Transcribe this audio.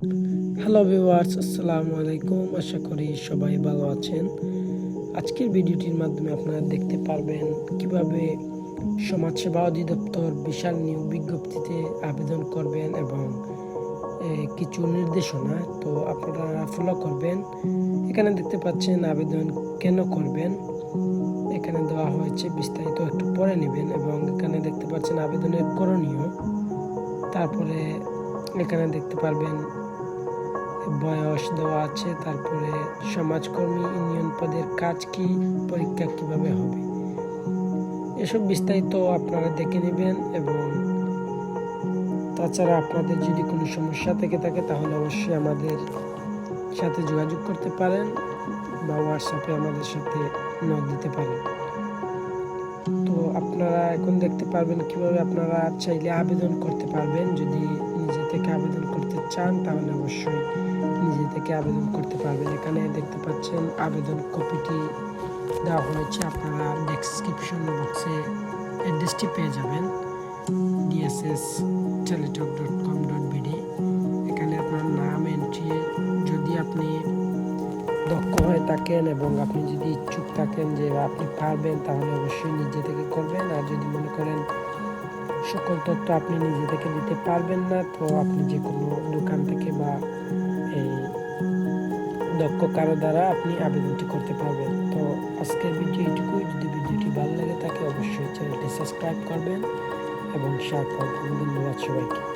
Viewers আসসালামু আলাইকুম আশা করি সবাই ভালো আছেন। আজকের ভিডিওটির মাধ্যমে আপনারা দেখতে পারবেন কীভাবে সমাজসেবা অধিদপ্তর বিশাল নিয়োগ বিজ্ঞপ্তিতে আবেদন করবেন এবং কিছু নির্দেশনা। তো আপনারা ফলো করবেন। এখানে দেখতে পাচ্ছেন আবেদন কেন করবেন? এখানে দেওয়া হয়েছে, বিস্তারিত একটু পরে নেবেন এবং এখানে দেখতে পাচ্ছেন আবেদনের করণীয়। তারপরে এখানে দেখতে পারবেন বয়স দেওয়া আছে, তারপরে সমাজকর্মী ইউনিয়ন পদের কাজ কি, পরীক্ষা কীভাবে হবে? এসব বিস্তারিত আপনারা দেখে নেবেন এবং তাছাড়া আপনাদের যদি কোনো সমস্যা থেকে থাকে, তাহলে অবশ্যই আমাদের সাথে যোগাযোগ করতে পারেন বা হোয়াটসঅ্যাপে আমাদের সাথে নক দিতে পারেন। তো আপনারা এখন দেখতে পারবেন কীভাবে আপনারা চাইলে আবেদন করতে পারবেন। যদি নিজে থেকে আবেদন করতে চান, তাহলে অবশ্যই থেকে আবেদন করতে পারবেন। এখানে দেখতে পাচ্ছেন আবেদন কপিটি দেওয়া হয়েছে। আপনারা ডেসক্রিপশন বক্সে অ্যাড্রেসটি পেয়ে যাবেন। DSS Teletalk dot com dot BD এখানে আপনার নাম এন্ট্রি যদি আপনি দক্ষ হয়ে থাকেন এবং আপনি যদি ইচ্ছুক থাকেন যে আপনি পারবেন, তাহলে অবশ্যই নিজে থেকে করবেন। আর যদি মনে করেন সকল তথ্য আপনি নিজে থেকে দিতে পারবেন না, তো আপনি যে কোনো দোকান দক্ষ কারও দ্বারা আপনি আবেদনটি করতে পারবেন। তো আজকের ভিডিও এটুকুই যদি ভিডিওটি ভালো লাগে তাকে অবশ্যই চ্যানেলটি সাবস্ক্রাইব করবেন এবং শেয়ার করবেন। ধন্যবাদ সবাইকে।